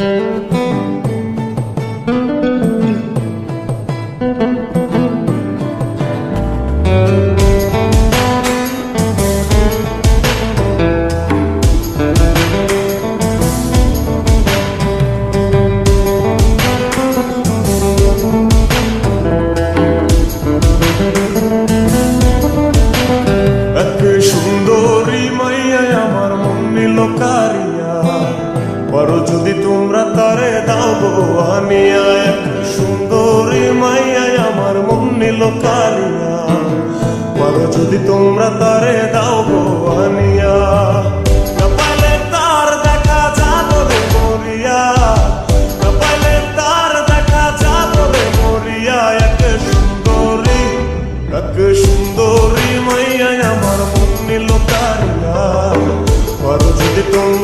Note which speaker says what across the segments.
Speaker 1: এক আনিয়া এক সুন্দরী মাইয়াই, আমার মন নিল কারিয়া পারো যদি তোমরা তারে দাও গো আনিয়া। সুন্দরী মাইয়া আমার মন নিল কারিয়া যদি তোমরা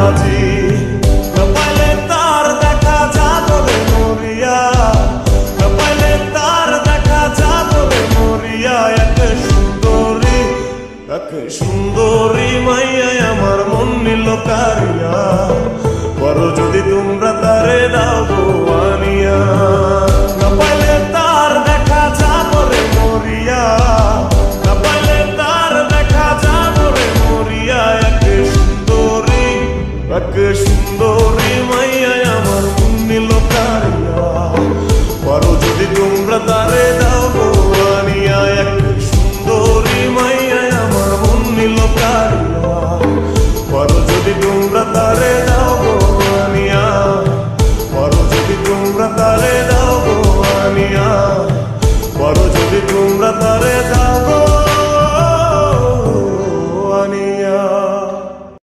Speaker 1: রাজি। তার দেখা রে মরিয়া। না পাইলে তার দেখা যাব রে মরিয়া। এক সুন্দরী এক সুন্দরী মাইয়া আমার মন নিল কারিয়া। করো যদি তোমরা তারে দাও